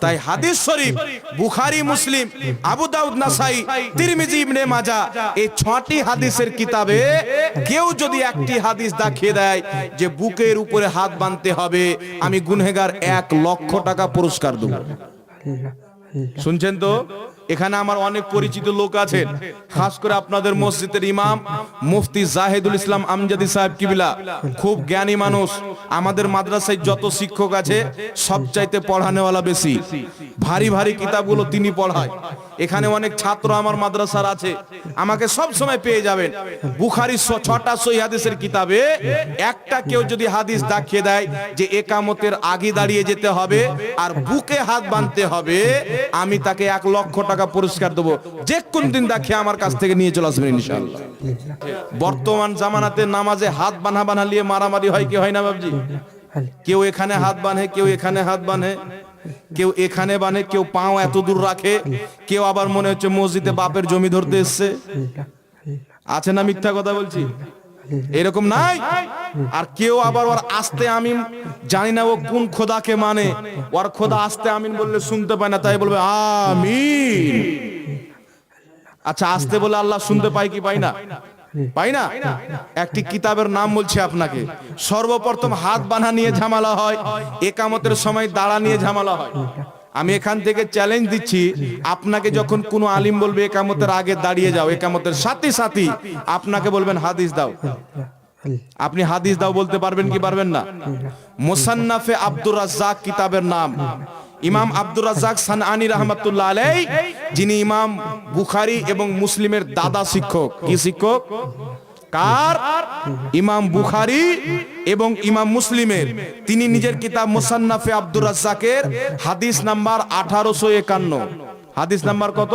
তাই হাদিস শরীফ বুখারি মুসলিম আবু দাউদ নাসাই তিরমিজি ইবনে মাজা এই ছটি হাদিসের কিতাবে কেউ যদি একটি হাদিস দেখিয়ে দেয় যে বুকের উপরে হাত বাঁধতে হবে আমি গুনহেগার এক লক্ষ টাকা পুরস্কার দেব। শুনছেন তো? এখানে আমার অনেক পরিচিত লোক আছেন। খাস করে আপনাদের মসজিদের ইমাম, মুফতি জাহেদুল ইসলাম আমজাদি সাহেব কিবিলা। খুব জ্ঞানী মানুষ। আমাদের মাদ্রাসায় যত শিক্ষক আছে, সবচাইতে পড়ানোওয়ালা বেশি। ভারী ভারী কিতাবগুলো তিনি পড়ায়। এখানে অনেক ছাত্র আমার মাদ্রাসার আছে। আমাকে সব সময় পেয়ে যাবেন। বুখারি ছটা সই হাদিসের কিতাবে একটা কেউ যদি হাদিস দেখিয়ে দেয় যে একামতের আগে দাঁড়িয়ে যেতে হবে আর বুকে হাত বাঁধতে হবে, আমি তাকে এক লক্ষ টাকা পুরস্কার দেবো। যে কোন দিন দেখিয়ে আমার কাছ থেকে নিয়ে চলে আসবেন ইনশাআল্লাহ। বর্তমান জামানাতে নামাজে হাত বাঁধা বাঁধা নিয়ে মারামারি হয় কি হয় না বাবজি কেউ এখানে হাত বাঁধে, কেউ এখানে হাত বাঁধে। কেউ এখানে বানে, কেউ পাও এত দূর রাখে, কেউ আবার মনে হচ্ছে মসজিদে বাপের জমি ধরতে এসছে। আছে না মিথ্যা কথা বলছি? এরকম নাই? আর কেউ আবার ওর আস্তে আমিন, জানি না ও কোন খোদাকে মানে। ওর খোদা আস্তে আমিন বললে শুনতে পায় না, তাই বলবে, আমিন। আচ্ছা আস্তে বলে আল্লাহ শুনতে পায় কি পাই না? পাই না? একটি কিতাবের নাম বলছি আপনাকে। সর্বপ্রথম হাত বাঁধা নিয়ে ঝামেলা হয় একামতের সময় দাঁড়া নিয়ে ঝামেলা হয়। আমি এখান থেকে চ্যালেঞ্জ দিচ্ছি আপনাকে যখন কোনো আলিম বলবে একামতের আগে দাঁড়িয়ে যাও একামতের সাথে সাথে আপনাকে বলবেন হাদিস দাও। আপনি হাদিস দাও বলতে পারবেন কি পারবেন না? মোসান্নাফে আব্দুর রাজ্জাক কিতাবের নাম। ইমাম আব্দুর রাজ্জাক সানআনি রহমাতুল্লাহ আলাই যিনি ইমাম বুখারি এবং মুসলিমের দাদা শিক্ষক। কি শিক্ষক? কার? ইমাম বুখারি এবং ইমাম মুসলিমের। তিনি নিজের কিতাব মুসান্নাফে আব্দুর রাজ্জাকের হাদিস নাম্বার আঠারোশো একান্ন। হাদিস নাম্বার কত?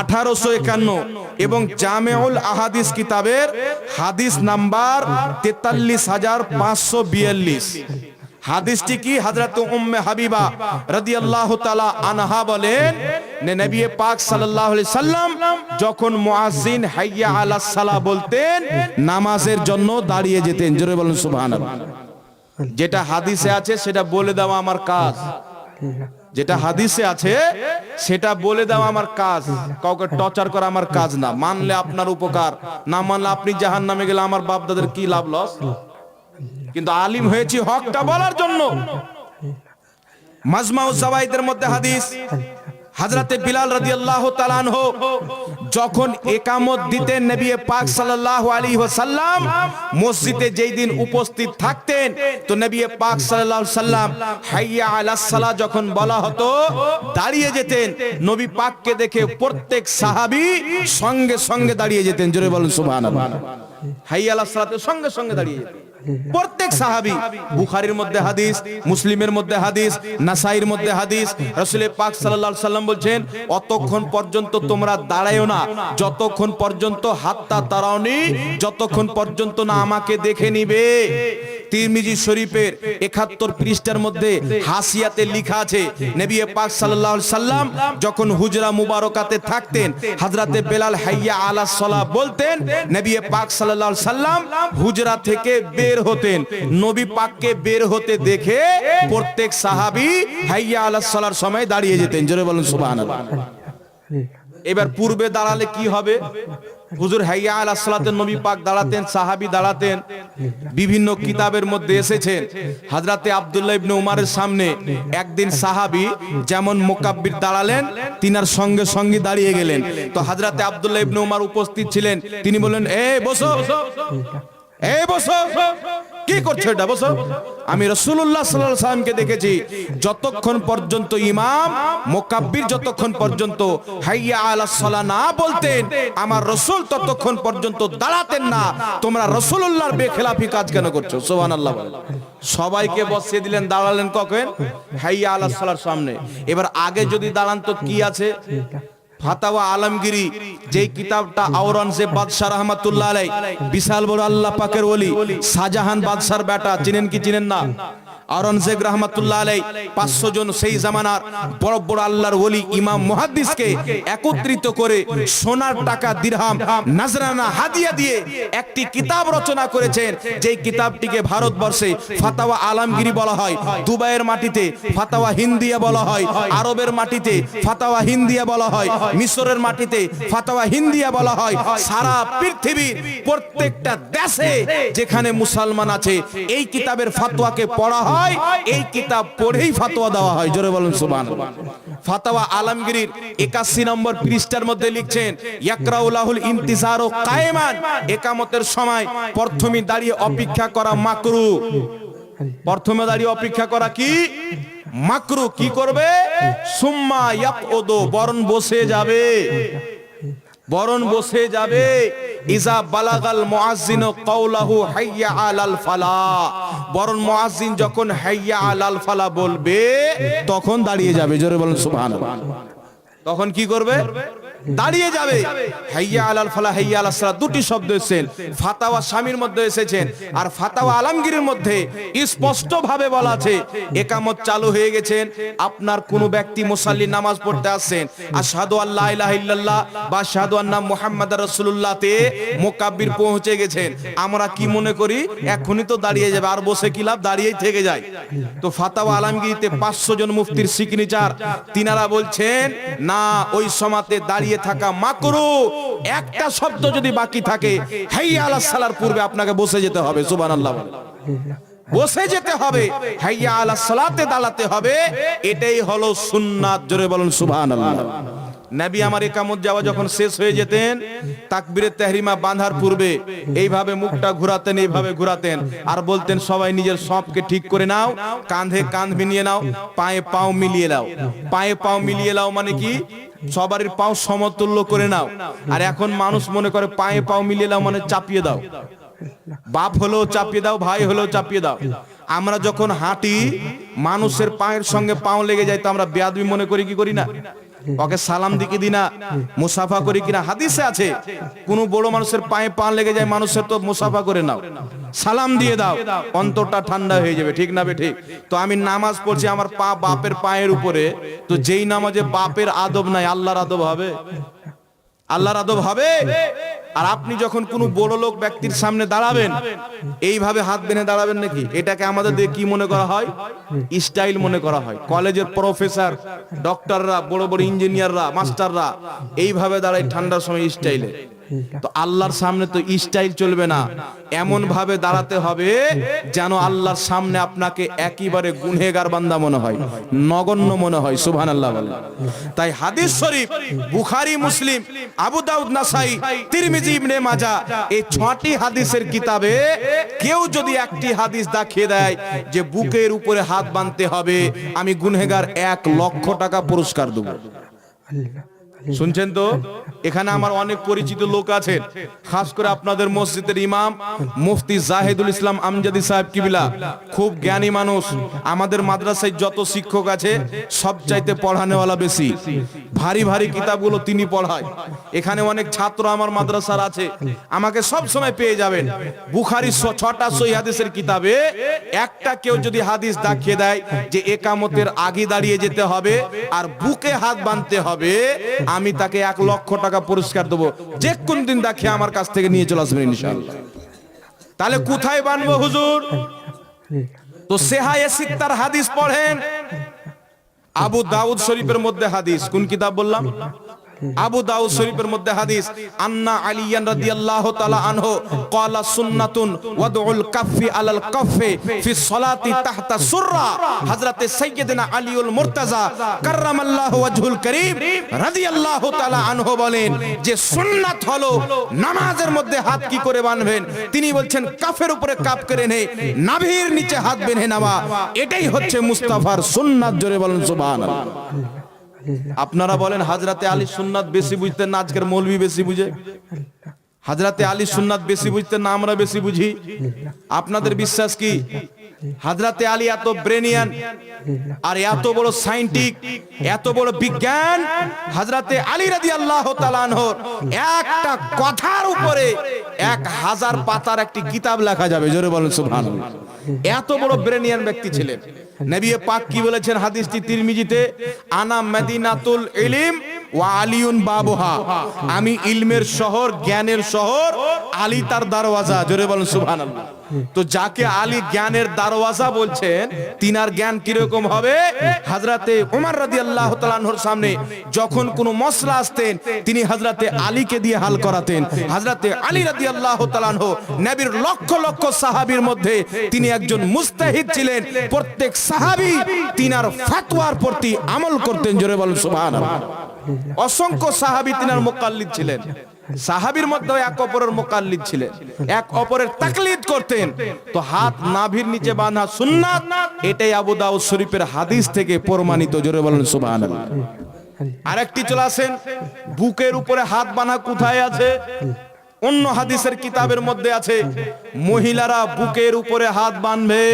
আঠারোশো একান্ন। এবং জামেউল আহাদিস কিতাবের হাদিস নাম্বার তেতাল্লিশ হাজার পাঁচশো বিয়াল্লিশ। হাদিসটি কি হযরত উম্মে হাবিবা রাদিয়াল্লাহু তাআলা আনহা বলেন, নে নবী পাক সাল্লাল্লাহু আলাইহি সাল্লাম যখন মুয়াজ্জিন হাইয়া আলাস সালাহ বলতেন, নামাজের জন্য দাঁড়িয়ে যেতেন। জোরে বলেন, সুবহানাল্লাহ। যেটা হাদিসে আছে সেটা বলে দেওয়া আমার কাজ। যেটা হাদিসে আছে সেটা বলে দেওয়া আমার কাজ। কাউকে টর্চার করা আমার কাজ না। মানলে আপনার উপকার, না মানলে আপনি জাহান নামে গেলে আমার বাপ দাদের কি লাভ লস? কিন্তু আলিম হয়েছি হকটা বলার জন্য। মাজমাউ জাওয়াইদের মধ্যে হাদিস, হাজরাতে বিলাল রাদিয়াল্লাহু তাআলা আনহু, যখন একামত দিতেন নবী পাক সাল্লাল্লাহু আলাইহি ওয়াসাল্লাম মসজিদে যেই দিন উপস্থিত থাকতেন, তো নবী পাক আলাইহি সাল্লাম হাইয়া আলাস সালাহ যখন বলা হতো, দাঁড়িয়ে যেতেন, নবী পাককে দেখে প্রত্যেক সাহাবী সঙ্গে সঙ্গে দাঁড়িয়ে যেতেন, জোরে বলুন সুবহানাল্লাহ। হাইয়া আলাস সালাতে সঙ্গে সঙ্গে দাঁড়িয়ে যেতেন। প্রত্যেক সাহাবি বুখারীর মধ্যে হাদিস, মুসলিমের মধ্যে হাদিস, নাসাইর মধ্যে হাদিস। রাসূল পাক আলাইহি সাল্লাম বলছেন, অতক্ষণ পর্যন্ত তোমরা দাঁড়ায়ও না, যতক্ষণ পর্যন্ত হাতটা তারাওনি যতক্ষণ পর্যন্ত না আমাকে দেখে নিবে। তিরমিজি শরীফের একাত্তর পৃষ্ঠার মধ্যে হাসিয়াতে লেখা আছে, নবী পাক আলাইহি সাল্লাম যখন হুজরা মুবারকাতে থাকতেন, হযরতে বেলাল হাইয়া আলা সালাহ বলতেন, নবী পাক সাল্লাল্লাহু আলাইহি সাল্লাম হুজরা থেকে বের হতেন। নবী পাককে বের হতে দেখে প্রত্যেক সাহাবী হাইয়া আলা সালার সময় দাঁড়িয়ে যেতেন। জোরে বলুন, সুবহানাল্লাহ। এবার পূর্বে দাঁড়ালে কি হবে? হুজুর হাইয়া আলা সালাতের নবী পাক দাঁড়াতেন, সাহাবী দাঁড়াতেন, বিভিন্ন কিতাবের মধ্যে এসেছেন। হাজরাতে আব্দুল্লাহ ইবনে উমারের সামনে একদিন সাহাবি যেমন মোকাব্বির দাঁড়ালেন, তিনার সঙ্গে সঙ্গে দাঁড়িয়ে গেলেন। তো হাজরাতে আব্দুল্লাহ ইবনে উমার উপস্থিত ছিলেন। তিনি বললেন, এ, বসো। এই বসো, কি করছ এটা, বসো? আমি রসুল্লাহ সাল্লাল্লাহু আলাইহি সাল্লামকে দেখেছি, যতক্ষণ পর্যন্ত ইমাম মোকাব্বির যতক্ষণ পর্যন্ত হাইয়া আলা সালাহ না বলতেন, আমার রসুল ততক্ষণ পর্যন্ত দাঁড়াতেন না। তোমরা রসুল্লাহর বেখেলাফি কাজ কেন করছ? সুবহানাল্লাহ আল্লাহ সবাইকে বসিয়ে দিলেন, দাঁড়ালেন কখন? হাইয়া আলা সালার সামনে। এবার আগে যদি দাঁড়ান তো কি আছে? ফাতাওয়া আলমগিরি, যেই কিতাবটা আওরঙ্গজেব বাদশাহ রহমাতুল্লাহ আলাই বিশাল বড় আল্লাহ পাকের ওলি, শাহজাহান বাদশার বেটা, চিনেন কি চিনেন না? আওরঙ্গজেব রহমাতুল্লাহ আলাই পাঁচশো জন সেই জামানার বড় বড় আল্লাহর ওলি ইমাম মুহাদ্দিসকে একত্রিত করে সোনার টাকা, দিরহাম, নাজরানা, হাদিয়া দিয়ে একটি কিতাব রচনা করেছেন। যেই কিতাবটিকে ভারতবর্ষে ফাতাওয়া আলমগিরি বলা হয়, দুবাইয়ের মাটিতে ফাতাওয়া হিন্দিয়া বলা হয়, আরবের মাটিতে ফাতাওয়া হিন্দিয়া বলা হয়, মিশরের মাটিতে ফাতাওয়া হিন্দিয়া বলা হয়। সারা পৃথিবীর প্রত্যেকটা দেশে যেখানে মুসলমান আছে, এই কিতাবের ফাতোয়াকে পড়া হয়। এই কিতাব পড়েই ফাতোয়া দেওয়া হয়। জোরে বলুন, সুবহান ফাতাওয়া আলমগিরির একাশি নম্বর পৃষ্ঠার মধ্যে লিখছেন, ইয়াকরাউলাহুল ইন্তিজার ও কায়েমান। একামতের সময় প্রথমে দাঁড়িয়ে অপেক্ষা করা মাকরু। প্রথমে দাঁড়িয়ে অপেক্ষা করা কি? মাকরু। কি করবে? সুম্মা ইয়াকউদু, বরণ বসে যাবে। বরণ বসে যাবে। ইজা বালাগাল মুআজ্জিন কাউলাহু হাইয়া আলাল ফালা। বরণ মুআজ্জিন যখন হাইয়া আলাল ফালা বলবে তখন দাঁড়িয়ে যাবে। জোরে বলেন সুবহানাল্লাহ। তখন কি করবে? দাঁড়িয়ে যাবে। হাইয়া আলাল ফালা, হাইয়া আলাস সালাত, দুটি শব্দ এসেছেন। ফাতাওয়া স্বামীর মধ্যে এসেছেন। আর ফাতাওয়া আলমগীরের মধ্যে স্পষ্ট ভাবে বলা আছে, একামত চালু হয়ে গেছেন। আপনার কোন ব্যক্তি মুসাল্লি নামাজ পড়তে আসছেন। আশহাদু আল্লাহ ইলাহা ইল্লাল্লাহ বা আশহাদু আন্না মুহাম্মাদার রাসূলুল্লাহ তে মুকাব্বির পৌঁছে গেছেন। আমরা কি মনে করি? এখনই তো দাঁড়িয়ে যাবে। আর বসে কি লাভ? দাঁড়িয়েই থেকে যায়। তো ফাতাওয়া আলমগীরিতে পাঁচশো জন মুফতির সিগনেচার তিনারা বলছেন, না, ওই সমাতে দাঁড়িয়ে থাকা মাকরু। একটা শব্দ যদি বাকি থাকে হাইয়া আলা সালার পূর্বে আপনাকে বসে যেতে হবে, সুবহানাল্লাহ আল্লাহ বসে যেতে হবে হাইয়া আলা সালাতে দাঁড়াতে হবে, এটাই হলো সুন্নাত। জোরে বলুন, সুবহানাল্লাহ। নবী আমার একামত যাওয়া যখন শেষ হয়ে যেতেন, তাকবীরের তেহরিমা বাঁধার পূর্বে এইভাবে মুখটা ঘুরাতেন, এইভাবে ঘুরাতেন। আর বলতেন, সবাই নিজের সবকে ঠিক করে নাও, কাঁধে কাঁধ মিলিয়ে নাও, পায়ে পাও মিলিয়ে নাও। পায়ে পাও মিলিয়ে নাও মানে কি? সবারই পাও সমতুল্য করে নাও। আর এখন মানুষ মনে করে পায়ে পাও মিলিয়ে নাও মানে চাপিয়ে দাও। বাপ হলো চাপিয়ে দাও, ভাই হলো চাপিয়ে দাও। আমরা যখন হাঁটি, মানুষের পায়ের সঙ্গে পাও লেগে যায়, তো আমরা বেয়াদবি মনে করি, কি করি না? ওকে সালাম দিকে দিনা, মুসাফা করি কিনা। হাদিসে আছে, কোন বড় মানুষের পায়ে পা লেগে যায়, মানুষের তো মুসাফা করে নাও। সালাম দিয়ে দাও, অন্তরটা ঠান্ডা হয়ে যাবে, ঠিক না বেঠিক তো আমি নামাজ পড়ছি আমার পা বাপের পায়ের উপরে, তো যেই নামাজে বাপের আদব নাই, আল্লাহর আদব হবে? আল্লাহর আদব হবে। আর আপনি যখন কোন বড় লোক ব্যক্তির সামনে দাঁড়াবেন, এইভাবে হাত বেঁধে দাঁড়াবেন নাকি? এটাকে আমাদের দিয়ে কি মনে করা হয়? স্টাইল মনে করা হয়। কলেজের প্রফেসর, ডক্টররা, বড় বড় ইঞ্জিনিয়াররা, মাস্টাররা, এইভাবে দাঁড়ায় ঠান্ডার সময় স্টাইলে। তো আল্লাহর সামনে তো স্টাইল চলবে না। এমন ভাবে দাঁড়াতে হবে যেন আল্লাহর সামনে আপনাকে একেবারে গুনহেগার বান্দা মনে হয় নগণ্য মনে হয় সুবহান আল্লাহ তাই হাদিস শরীফ বুখারী মুসলিম আবু দাউদ নাসাই তিরমিজি ইবনে মাজা এই ছটি হাদিসের কিতাবে কেউ যদি একটি হাদিস দেখিয়ে দেয় যে বুকের উপরে হাত বাঁধতে হবে আমি গুনহেগার এক লক্ষ টাকা পুরস্কার দেবো। শুনছেন তো? এখানে আমার অনেক পরিচিত লোক আছেন খাস করে আপনাদের মসজিদের ইমাম মুফতি জাহেদুল ইসলাম আমজাদি সাহেব কিবিলা। খুব জ্ঞানী মানুষ, আমাদের মাদ্রাসায় যত শিক্ষক আছে সব চাইতে পড়ানেওয়ালা বেশি। ভারী ভারী কিতাবগুলো তিনি পড়ায়। এখানে অনেক ছাত্র আমার মাদ্রাসার আছে, আমাকে সব সময় পেয়ে যাবেন। বুখারি ছটা সই হাদিসের কিতাবে একটা কেউ যদি হাদিস দেখিয়ে দেয় যে একামতের আগে দাঁড়িয়ে যেতে হবে আর বুকে হাত বাঁধতে হবে আমি তাকে এক লক্ষ টাকা পুরস্কার দেবো। যে কোন দিন দেখিয়ে আমার কাছ থেকে নিয়ে চলে আসবেন ইনশাল্লাহ তাহলে কোথায় বানবো হুজুর? তো সেহায় হাদিস পড়েন। আবু দাউদ শরীফের মধ্যে হাদিস। কোন কিতাব বললাম? আবু দাউদ শরীফের মধ্যে হাদিস, আন্না আলিয়ান রাদিয়াল্লাহু তাআলা আনহু ক্বালা সুন্নাতুন ওয়াদউল কাফফি আলাল কাফফি ফি সলাতি তাহতা সুররা। হযরতে সাইয়্যিদনা আলিউল মুর্তাজা কাররামাল্লাহু ওয়াজহুল করিম রাদিয়াল্লাহু তাআলা আনহু বলেন যে সুন্নাত হলো নামাজের মধ্যে হাত কি করে বাঁধবেন? তিনি বলছেন, কাফের উপরে কাপ করে নে, নাভির নিচে হাত বেঁধে নেওয়া এটাই হচ্ছে মুস্তাফার সুন্নাত, জোরে বলেন সুবহানাল্লাহ। আপনারা বলেন হাজরাতে আলী সুন্নাত বেশি বুঝতেন না আজকের মৌলবি বেশি বুঝে? হাজরাতে আলী সুন্নাত বেশি বুঝতেন না আমরা বেশি বুঝি? আপনাদের বিশ্বাস কি? হাজরাতে আলী এত ব্রেনিয়ান আর এত বড় সাইন্টিক এত বড় বিজ্ঞান হাজরাতে আলী রাদি আল্লাহ একটা কথার উপরে এক হাজার পাতার একটি কিতাব লেখা যাবে জোরে বলেন সুবহানাল্লাহ। এত বড় ব্রেনিয়ান ব্যক্তি ছিলেন। নবী পাক কি বলেছেন হাদিসটি তিরমিজিতে? আনা মদিনাতুল ইলম ওয়া আলিউন বাবুহা। আমি ইলমের শহর, জ্ঞানের শহর, আলী তার দরওয়াজা। জোরে বলেন সুবহানাল্লাহ। তো যাকে আলী জ্ঞানের দরওয়াজা বলছেন, তিনার জ্ঞান কীরকম হবে? হাজরাতে উমর রাদিয়াল্লাহু তাআলার সামনে যখন কোনো মশলা আসতেন, তিনি হাজরাতে আলীকে দিয়ে হাল করাতেন। হাজরাতে আলী রাদিয়াল্লাহু তাআলা নবীর লক্ষ লক্ষ সাহাবীর মধ্যে তিনি একজন মুস্তাহিদ ছিলেন। প্রত্যেক সাহাবী তিনার ফতোয়ার প্রতি আমল করতেন, জোরে সুবহানাল্লাহ। অসংখ্য সাহাবী তিনার মুকাল্লিদ ছিলেন। সাহাবীর মধ্যে এক অপরের মোকাল্লিদ ছিলেন। এক অপরের তাকলিদ করতেন। তো হাত নাভির নিচে বাঁধা সুন্নাত, এটাই আবু দাউদ শরীফের হাদিস থেকে প্রমাণিত। জোরে বলেন, সুবহানাল্লাহ। আরেকটি চলে আসেন, বুকের উপরে হাত বাঁধা কোথায় আছে? অন্য হাদিসের কিতাবের মধ্যে আছে, মহিলারা বুকের উপরে হাত বাঁধবে।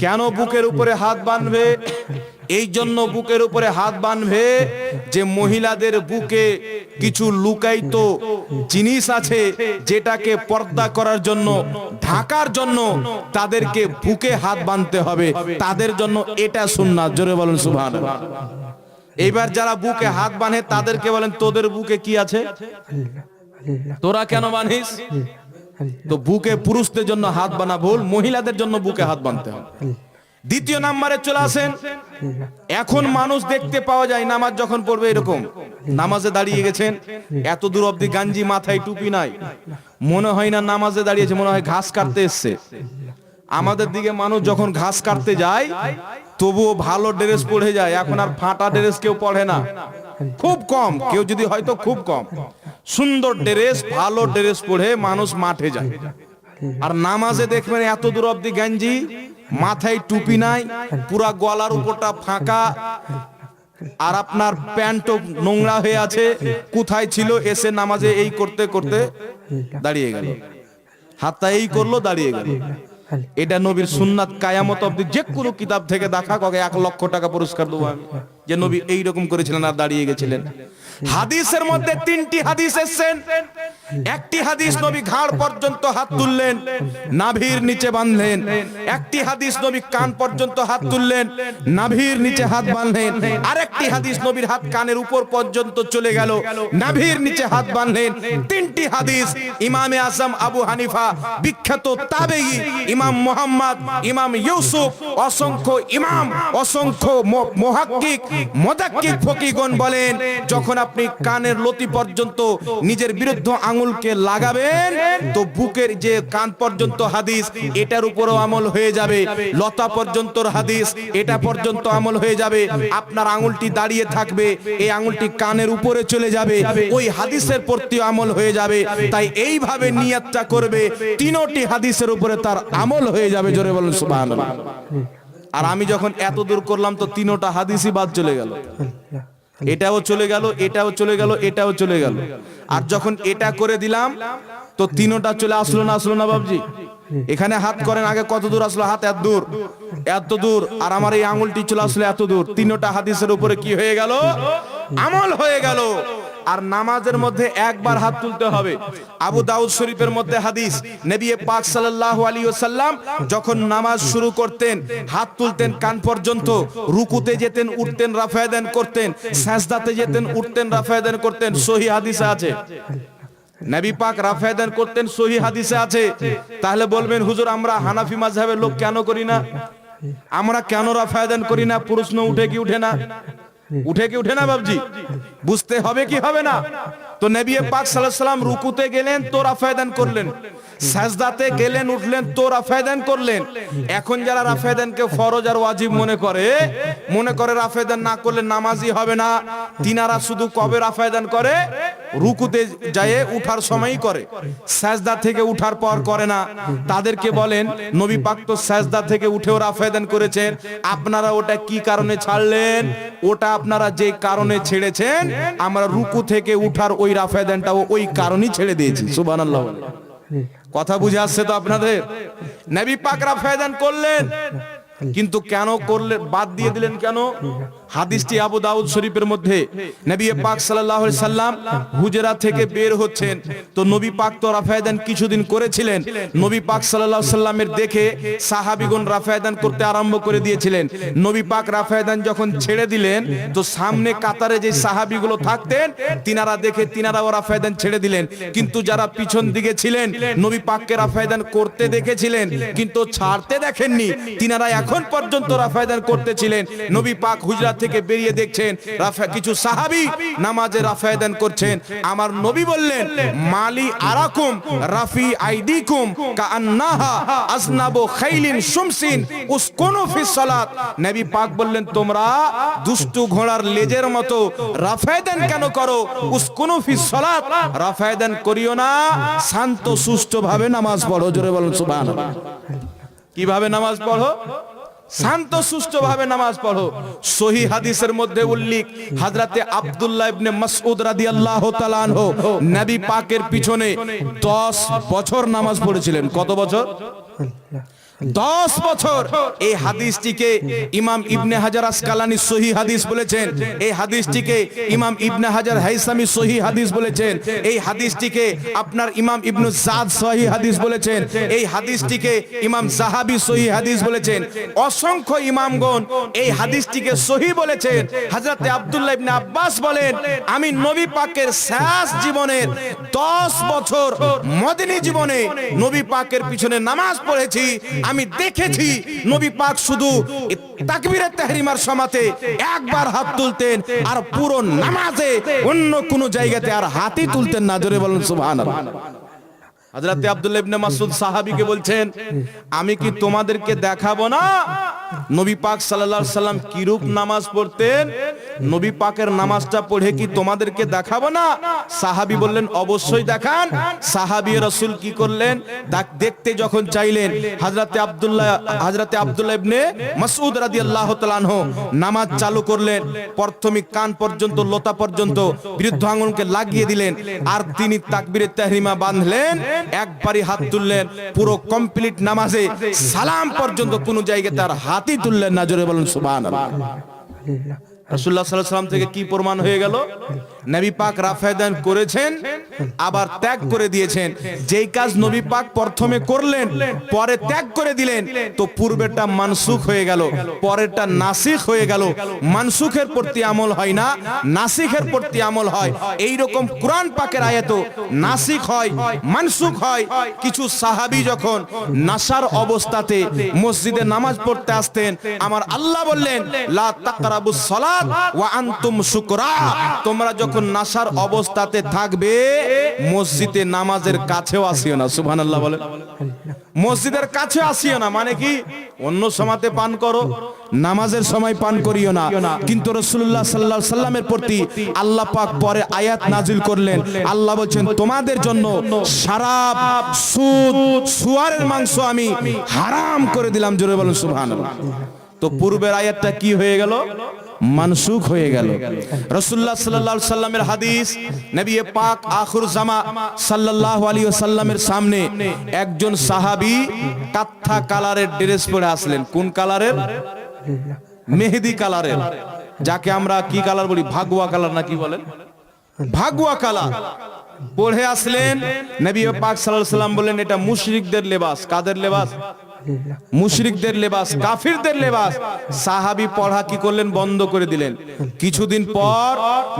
কেন বুকের উপরে হাত বাঁধবে? এই জন্য বুকের উপরে হাত বাঁধবে যে মহিলাদের বুকে কিছু লুকায়িত জিনিস আছে যেটাকে পর্দা করার জন্য, ঢাকার জন্য তাদেরকে বুকে হাত বাঁধতে হবে। তাদের জন্য এটা সুন্নাত। জোরে বলেন, সুবহানাল্লাহ। এইবার যারা বুকে হাত বাঁধে, তাদেরকে বলেন, তোদের বুকে কি আছে? তোরা কেন বাঁধিস? তো বুকে পুরুষদের জন্য হাত বানা ভুল, মহিলাদের জন্য বুকে হাত বাঁধতে হবে। দ্বিতীয় নাম্বারে চলে আসেন। এখন মানুষ দেখতে পাওয়া যায়, নামাজ যখন পড়বে এরকম। নামাজে দাঁড়িয়ে গেছেন। এত দূর অব্দি গাঞ্জি মাথায় টুপি নাই। মনে হয় না নামাজে দাঁড়িয়েছে, মনে হয় ঘাস কাটতে এসছে। আমাদের দিকে মানুষ যখন ঘাস কাটতে যায়, তবুও ভালো ড্রেস পরে যায়। এখন আর ফাটা ড্রেস কেউ পড়ে না। খুব কম, কেউ যদি হয়তো খুব কম। সুন্দর ড্রেস, ভালো ড্রেস পরে মানুষ মাঠে যায়। আর নামাজে দেখবেন এত দূর অব্দি গেঞ্জি, মাথায় টুপি নাই, পুরা গলার উপরটা ফাঁকা, আর আপনার প্যান্টও নোংরা হয়ে আছে, কোথায় ছিল, এসে নামাজে এই করতে করতে দাঁড়িয়ে গেল। হাতটা এই করল, দাঁড়িয়ে গেল। এটা নবীর সুন্নাত কায়ামত অব্দি যে কোনো কিতাব থেকে দেখা কগে এক লক্ষ টাকা পুরস্কার দেবো আমি। যে নবী এইরকম করেছিলেন আর দাঁড়িয়ে গেছিলেন। হাদিসের মধ্যে তিনটি হাদিস এসেছেন। একটি হাদিস নবী ঘাড় পর্যন্ত হাত তুললেন, নাভির নিচে বাঁধলেন। একটি হাদিস নবী কান পর্যন্ত হাত তুললেন, নাভির নিচে হাত বাঁধলেন। আরেকটি হাদিস নবীর হাত কানের উপর পর্যন্ত চলে গেল, নাভির নিচে হাত বাঁধলেন। তিনটি হাদিস ইমামে আজম আবু হানিফা, বিখ্যাত তাবেই ইমাম মোহাম্মদ, ইমাম ইউসুফ, অসংখ্য ইমাম, অসংখ্য মুহাক্কিক মুদাক্কিক ফকিগণ বলেন যখন আপনি কানের লতি পর্যন্ত নিজের বিরুদ্ধ আঙুলকে লাগাবেন তো বুকের যে কান পর্যন্ত হাদিস এটার উপরও আমল হয়ে যাবে। লতা পর্যন্ত হাদিস এটা পর্যন্ত আমল হয়ে যাবে। আপনার আঙুলটি দাঁড়িয়ে থাকবে এই আঙুলটি কানের উপরে চলে যাবে। ওই হাদিসের প্রতি আমল হয়ে যাবে। তাই এইভাবে নিয়াতটা করবে তিনটি হাদিসের উপরে তার আমল হয়ে যাবে। জোরে বলুন সুবহানাল্লাহ। আর আমি যখন এত দূর করলাম তো তিনোটা হাদিসই বাদ চলে গেল। এটাও চলে গেল, এটাও চলে গেল, এটাও চলে গেল। আর যখন এটা করে দিলাম, তো তিনোটা চলে আসলো না আসলো না বাবজি এখানে হাত করেন আগে কত দূর আসলো? হাত এত দূর এত দূর। আর আমার এই আঙুলটি চলে আসলো এত দূর। তিনোটা হাদিসের উপরে কি হয়ে গেল? আমল হয়ে গেল। আর নামাজের মধ্যে একবার হাত তুলতে হবে। আবু দাউদ শরীফের মধ্যে হাদিস, নবী পাক সাল্লাল্লাহু আলাইহি ওয়াসাল্লাম যখন নামাজ শুরু করতেন, হাত তুলতেন কান পর্যন্ত, রুকুতে যেতেন, উঠতেন, রাফায়াদান করতেন, সাজদাতে যেতেন, উঠতেন, রাফায়াদান করতেন, সহি হাদিসে আছে। নবী পাক রাফায়াদান করতেন, সহি হাদিসে আছে। তাহলে বলবেন, হুজুর, আমরা হানাফি মাযহাবের লোক কেন করি না? আমরা কেন রাফায়দান করি না? প্রশ্ন উঠে কি উঠে না? উঠে কি উঠে না বাবজি? বুঝতে হবে কি হবে না? তো নবী পাক সাল্লাম রুকুতে গেলেন তো রাফায়াদান করলেন। সাজদাতে গেলেন, উঠলেন তো রাফায়াদান করলেন। এখন যারা রাফায়াদানকে ফরজ আর ওয়াজিব মনে করে মনে করে রাফায়াদান না করলে নামাজই হবে না। তিনারা শুধু কবে রাফায়দান করে? রুকুতে যায় উঠার সময়ই করে। সাজদা থেকে উঠার পর করে না। তাদেরকে বলেন, নবী পাক তো সাজদা থেকে উঠেও রাফায়দান করেছেন। আপনারা ওটা কি কারণে ছাড়লেন? ওটা আপনারা যে কারণে ছেড়েছেন, আমরা রুকু থেকে উঠার ওই রাফায়াদানটাও ওই কারণেই ছেড়ে দিয়েছি, সুবহানাল্লাহ কথা বুঝে আসছে তো আপনাদের? নবী পাক রাফায়দান করলেন, কিন্তু কেন করলেন বাদ দিয়ে দিলেন কেন? হাদিসটি আবু দাউদ শরীফের মধ্যে নবী পাক সাল্লাল্লাহু আলাইহি সাল্লাম হুজরা থেকে বের হচ্ছেন। তো নবী পাক তো রাফায়দান কিছুদিন করেছিলেন। নবী পাক সাল্লাল্লাহু সাল্লামের দেখে সাহাবীগণ রাফায়দান করতে আরম্ভ করে দিয়েছিলেন। নবী পাক রাফায়দান যখন ছেড়ে দিলেন, তো সামনে কাতারে যে সাহাবীগুলো থাকতেন, তিনারা দেখে তিনারাও রাফায়দান ছেড়ে দিলেন। কিন্তু যারা পিছন দিকে ছিলেন, নবী পাককে রাফায়দান করতে দেখেছিলেন, কিন্তু ছাড়তে দেখেননি। তিনারা এখন পর্যন্ত রাফায়দান করতেছিলেন নবী পাক হুজরা থেকে বেরিয়ে দেখছেন রাফা কিছু সাহাবী নামাজে রাফায়দান করছেন। আমার নবী বললেন, মালি আরাকুম রাফি আইদিকুম কান্নাহা আজনাবু খাইলিন শুমসিন উসকুনু ফিস সালাত। নবী পাক বললেন, তোমরা দুষ্টু ঘোড়ার লেজের মতো রাফায়দান কেন করো? উসকুনু ফিস সালাত। রাফায়দান করিও না, শান্ত সুষ্ঠুভাবে নামাজ পড়ো। জোরে বলুন, সুবহানাল্লাহ। কীভাবে নামাজ পড়ো? শান্ত, সুষ্ঠুভাবে নামাজ পড়ো। সহি হাদিসের মধ্যে উল্লেখ, হাজরাতে আব্দুল্লাহ ইবনে মাসউদ রাদিয়াল্লাহু তাআলা আনহু, নবী পাকের পিছনে 10 বছর নামাজ পড়েছিলেন। কত বছর? দশ বছর এই হাদিসটিকে ইমাম ইবনে হাজার আসকালানি সহি হাদিস বলেছেন। এই হাদিসটিকে ইমাম ইবনে হাজার হাইসামি সহি হাদিস বলেছেন। এই হাদিসটিকে আপনার ইমাম ইবনু জাদ সহি হাদিস বলেছেন। এই হাদিসটিকে ইমাম জাহাবি সহি হাদিস বলেছেন। অসংখ্য ইমামগণ এই হাদিসটিকে সহি বলেছেন। হযরতে আব্দুল্লাহ ইবনে আব্বাস বলেন, আমি নবী পাকের শেষ জীবনের দশ বছর মদিনী জীবনে নবী পাকের পিছনে নামাজ পড়েছি। আমি দেখেছি, নবী পাক শুধু তাকবীরের তাহরিমার সমাতে একবার হাত তুলতেন আর পুরো নামাজে অন্য কোন জায়গাতে আর হাতই তুলতেন না। জোরে বলেন, সুবহানাল্লাহ। হযরতে আব্দুল্লাহ ইবনে মাসউদ সাহাবীকে বলছেন, আমি কি তোমাদেরকে দেখাবো না? নবী পাক সাল্লাল্লাহু আলাইহি সাল্লাম কিরূপ নামাজ পড়তেন? নবী পাকের নামাজটা পড়ে কি তোমাদেরকে দেখাবো না? সাহাবী বললেন, অবশ্যই দেখান। সাহাবী রাসূল কি করলেন? দেখ- দেখতে যখন চাইলেন, হযরতে আব্দুল্লাহ হযরতে আব্দুল্লাহ ইবনে মাসউদ রাদিয়াল্লাহু তাআলা আনহু নামাজ চালু করলেন, প্রাথমিক কান পর্যন্ত, লতা পর্যন্ত, বিরুদ্ধ আঙ্গুলকে লাগিয়ে দিলেন, আর তিনি তাকবীরের তাহরিমা বাঁধলেন। একবারই হাত তুললেন পুরো কমপ্লিট নামাজে সালাম পর্যন্ত কোনো জায়গায় তার হাতই তুললেন না জোরে বলেন সুবহানাল্লাহ। রাসূলুল্লাহ সাল্লাল্লাহু আলাইহি সাল্লাম থেকে কি প্রমাণ হয়ে গেল? নবী পাক রাফায়দান করেছেন, আবার ত্যাগ করে দিয়েছেন। যেই কাজ নবী পাক প্রথমে করলেন, পরে ত্যাগ করে দিলেন, তো পূর্বেরটা মানসুখ হয়ে গেল, পরেরটা নাসিখ হয়ে গেল। মানসুখের প্রতি আমল হয় না, নাসিখের প্রতি আমল হয়। এই রকম কোরআন পাকের আয়াত নাসিখ হয়, মানসুখ হয়। কিছু সাহাবী যখন নাসার অবস্থাতে মসজিদে নামাজ পড়তে আসতেন, আমার আল্লাহ বললেন, লা তাকরাবুস সালাত ওয়া আনতুম শুকরা। তোমরা যখন নাসার অবস্থাতে থাকবে, মসজিদে নামাজের কাছেও আসিও না, সুবহানাল্লাহ বলেন। মসজিদের কাছে আসিও না মানে কি? অন্য সময়তে পান করো, নামাজের সময় পান করিও না। কিন্তু রসুল্লাহ সাল্লাহ সাল্লামের প্রতি আল্লাহ পাক পরে আয়াত নাজিল করলেন। আল্লাহ বলছেন, তোমাদের জন্য সারাপ সুদ, সুয়ারের মাংস আমি হারাম করে দিলাম। জোরে বলুন, সুবহানাল্লাহ। তো পূর্বের আয়াতটা কি হয়ে গেল? মানসুখ হয়ে গেল। রসুল্লাহ আলাইহি সাল্লামের হাদিস, নবী পাক আখুর জামা সাল্লাল্লাহু আলাইহি সাল্লামের সামনে একজন সাহাবী কাত্থা কালারের ড্রেস পরে আসলেন। কোন কালারের? মেহেদি কালারের। যাকে আমরা কি কালার বলি? ভাগুয়া কালার না কি বলেন? ভাগুয়া কালার। পড়ে আসলেন, নবী পাক সাল্লাহ সাল্লাম বললেন, এটা মুশরিকদের লেবাস। কাদের লেবাস? মুশরিকদের লেবাস, কাফিরদের লেবাস। সাহাবী পড়া কি করলেন? বন্ধ করে দিলেন। কিছুদিন পর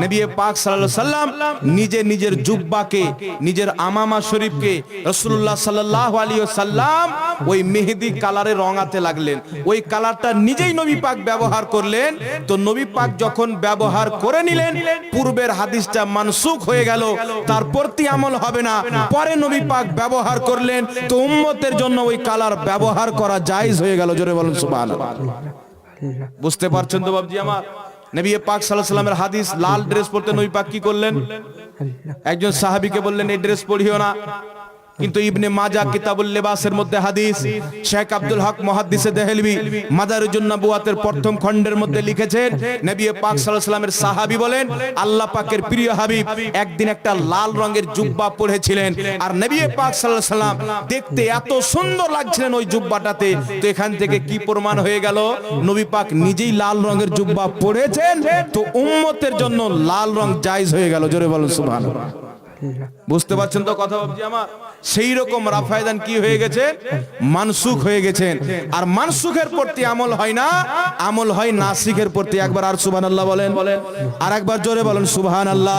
নবী পাক সাল্লাল্লাহু সাল্লাম নিজে নিজের জুব্বাকে, নিজের আমামা শরীফকে রাসূলুল্লাহ সাল্লাল্লাহু আলাইহি সাল্লাম ওই মেহেদি কালারে রঙাতে লাগলেন। ওই কালারটা নিজেই নবী পাক ব্যবহার করলেন। তো নবী পাক যখন ব্যবহার করে নিলেন, পূর্বের হাদিসটা মানসুখ হয়ে গেল। তার প্রতি আমল হবে না। পরে নবী পাক ব্যবহার করলেন। তো উম্মতের জন্য ওই কালার ব্যবহার করা জায়জ হয়ে গেল, জোরে বলুন সুবাহ বুঝতে পারছেন তো বাবজি আমার? নবী পাক সাল্লাল্লাহু সাল্লামের হাদিস, লাল ড্রেস পরতেন নবী পাক কি করলেন? একজন সাহাবিকে বললেন, এই ড্রেস পরিও না। কিন্তু ইবনে মাজা কিতাবুল লেবাসের মধ্যে হাদিস, শেখ আব্দুল হক মুহাদ্দিসে দেহলভি মাদারুজুন প্রথম খণ্ডের মধ্যে লিখেছেন, নবী পাক সাল্লাল্লাহু আলাইহি সাহাবী বলেন, আল্লাহ পাকের প্রিয় হাবিব একদিন একটা লাল রঙের জুব্বা পরেছিলেন আর নবী পাক সাল্লাল্লাহু আলাইহি সাল্লাম দেখতে এত সুন্দর লাগছিলেন ওই জুব্বাটাতে, তো এখান থেকে কি প্রমাণ হয়ে গেল? নবী পাক নিজেই লাল রঙের জুব্বা পরেছেন, তো উম্মতের জন্য লাল রং জায়েজ হয়ে গেল, জোরে বলুন সুবহানাল্লাহ। বুঝতে পারছেন তো কথা ভাবছি আমার? সেই রকম রাফায়দান কি হয়ে গেছে? মানসুখ হয়ে গেছেন। আর মানসুখের প্রতি আমল হয় না, আমল হয় নাসিকের প্রতি। একবার আর সুবহানাল্লাহ বলেন। আর একবার জোরে বলেন, সুবহানাল্লাহ।